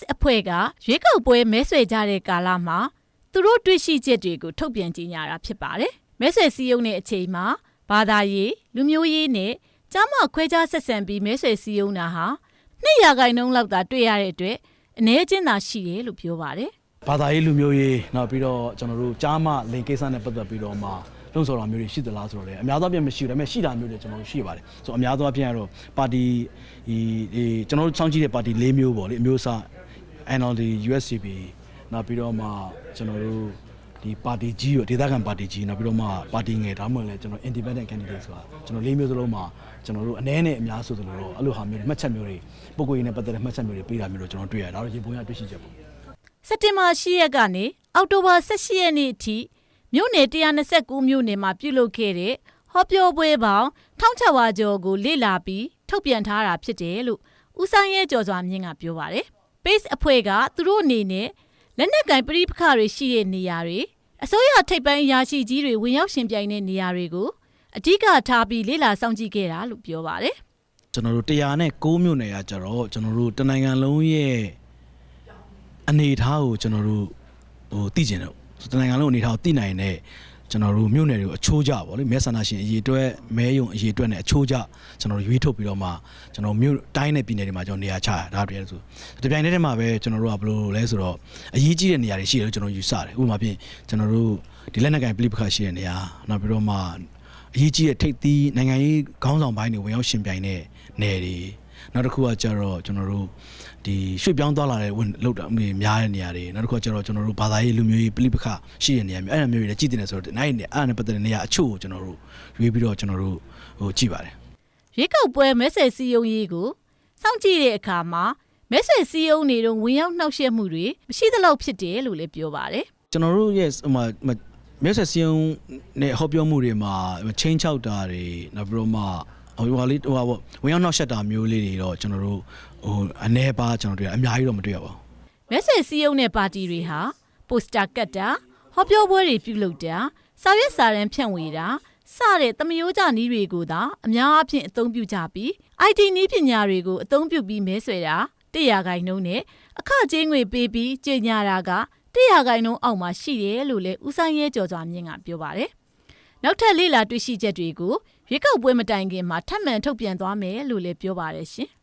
Base အဖွဲ့ကရွေးကောက်ပွဲမဲဆွယ်ကြတဲ့ကာလမှာသူတို့တွေ့ရှိချက်တွေကိုထုတ်ပြန်ကြေညာတာဖြစ်ပါတယ်။မဲဆွယ်စည်းရုံးတဲ့အချိန်မှာဘာသာရေးလူမျိုးရေးနဲ့ကြားမခွဲခြားဆက်ဆံပြီးမဲဆွယ်စည်းရုံးတာဟာနှစ်ရာခိုင်နှုန်းလောက်သာတွေ့ရတဲ့အတွက်အ ਨੇ ချင်းသာရှိတယ်လို့ပြောပါတယ်ဘာသာရေးလူမျိုးရေးနောက်ပြီးတော့ကျွန်တော်တို့ကြားမလင်ကိစ္စနဲ့ပတ်သက်ပြီးတော့မှလုံဆော်တာမျိုးတွေရှိသလားဆိုတော့လေအများသောအားဖြင့်မရှိဘူးဒါပေမဲ့ရှိတာမျိုးတွေကျွန်တော်တို့ရှိပါတယ်ဆိုတော့အများသောအားဖြင့်ကတော့ပါတီဒီဒီကျွန်တော်တို့စောင့်ကြည့်တဲ့ပါတီ၄မျိုးပေါ့လေအမျိုးအစား NLD USCP နောက်ပြီးတော့မှကျွန်တော်တို့ဒီပါတီကြီးရောဒေသခံပါတီကြီးနောက်ပြီးတော့မှပါတီငယ်ဒါမှမဟုတ်လည်းကျွန်တော် independent candidate ဆိုတာကျွန်တော်၄မျိုးစလုံးမှာကျွန်တော်တို့အ ਨੇ နဲ့အများဆိုသလိုတော့အဲ့လိုဟာမျိုးတွေမှတ်ချက်မျိုးတွေပုံကိုယ်ရင်းနဲ့ပတ်သက်တဲ့မှတ်ချက်မျိုးတွေပေးတာမျိုးတော့ကျွန်တော်တွေ့ရတယ်ဒါတော့ရေပုံရတွေ့ရှိချက်ပေါ့။စက်တင်ဘာ10ရက်ကနေအောက်တိုဘာ18ရက်နေ့အထိမြို့နယ်129မြို့နယ်မှာပြုလုပ်ခဲ့တဲ့ဟောပြောပွဲပေါင်း1600ကျော်ကိုလေ့လာပြီးထုတ်ပြန်ထားတာဖြစ်တယ်လို့ဦးဆိုင်ရဲကျော်စွာမြင့်ကပြောပါတယ်။ Base အဖွဲ့ကသူတို့အနေနဲ့လက်နက်ကင်ပဋိပက္ခတွေရှိတဲ့နေရာတွေအစိုးရထိပ်ပိုင်းအရာရှိကြီးတွေဝင်ရောက်ရှင်ပြိုင်တဲ့နေရာတွေကိုအဓိကထားပြီးလေ့လာစောင့်ကြည့်ခဲ့တာလို့ပြောပါတယ်။ကျွန်တော်တို့100နဲ့6မြို့နယ်ကကြတော့ကျွန်တော်တို့တနိုင်ငံလုံးရဲ့အနေအထားကိုကျွန်တော်တို့ဟိုသိကျင်တယ်တနိုင်ငံလုံးအနေအထားကိုသိနိုင်တဲ့ ကျွန်တော်တို့မြို့နယ်တွေကိုအချိုးကျပါလေမဲဆန္ဒရှင်အရေးအတွက်မဲယုံအရေးအတွက်နဲ့အချိုးကျကျွန်တော်တို့ရွေးထုတ်ပြီးတော့မှကျွန်တော်မြို့တိုင်းနဲ့ပြည်နယ်တွေမှာကျွန်တော်နေရာချရတာဒါတည်းဆိုဒီပြိုင်နေတဲ့မှာပဲကျွန်တော်တို့ကဘယ်လိုလဲဆိုတော့အရေးကြီးတဲ့နေရာတွေရှိတယ်လို့ကျွန်တော်ယူဆတယ်ဥပမာဖြင့်ကျွန်တော်တို့ဒီလက်နက်ကင်ပလိပခါရှိတဲ့နေရာနောက်ပြီးတော့မှအရေးကြီးတဲ့ထိပ်သီးနိုင်ငံရေးခေါင်းဆောင်ပိုင်းတွေဝင်ရောက်ရှင်ပြိုင်တဲ့နယ်တွေ နောက်တစ်ခုကကျတော့ကျွန်တော်တို့ဒီရွှေ့ပြောင်းသွားလာတဲ့ဝင်လောက်တာအမေများတဲ့နေရာတွေနောက်တစ်ခုကကျတော့ကျွန်တော်တို့ဘာသာရေးလူမျိုးရေးပြိပခရှိတဲ့နေရာမျိုးအဲ့ဒါမျိုးတွေလည်းကြည့်တင်တယ်ဆိုတော့နိုင်နေအဲ့ဒါနဲ့ပတ်သက်တဲ့နေရာအချို့ကိုကျွန်တော်တို့ရွေးပြီးတော့ကျွန်တော်တို့ဟိုကြည့်ပါတယ်ရွေးကောက်ပွဲမဲဆွယ်စည်းရုံးရေးကိုစောင့်ကြည့်တဲ့အခါမှာမဲဆွယ်စည်းရုံးနေတော့ဝင်ရောက်နှောက်ယှက်မှုတွေမရှိသလောက်ဖြစ်တယ်လို့လည်းပြောပါတယ်ကျွန်တော်တို့ရဲ့ဟိုမှာဟိုမှာမဲဆက်စင်းနဲ့ဟောပြောမှုတွေမှာချင်းချောက်တာတွေနောက်ပြီးတော့မှ ဟိုဟာလေးဟိုဟာပေါ့ဝင်ရောက်နောက်ဆက်တာမျိုးလေးတွေတော့ကျွန်တော်တို့ဟိုအနေပါကျွန်တော်တို့အများကြီးတော့မတွေ့ရပါဘူး။မဲဆွယ်စည်းရုံးတဲ့ပါတီတွေဟာပိုစတာကတ်တာဟောပြောပွဲတွေပြုလုပ်တာစာရွက်စာတမ်းဖြန့်ဝေတာစတဲ့သမယိုးကြနည်းတွေကိုသာအများအားဖြင့်အသုံးပြုကြပြီး IT နည်းပညာတွေကိုအသုံးပြုပြီးမဲဆွယ်တာတရားခိုင်နှုန်းနဲ့အခကျင်းငွေပေးပြီးကြေညာတာကတရားခိုင်နှုန်းအောက်မှာရှိတယ်လို့လည်းဦးဆိုင်ရဲကျော်စွာမြင့်ကပြောပါတယ်။ နောက်ထပ်လေ့လာတွေ့ရှိချက်တွေကိုရွေးကောက်ပွဲမတိုင်ခင်မှာထပ်မံထုတ်ပြန်သွားမယ်လို့လည်းပြောပါတယ်ရှင်။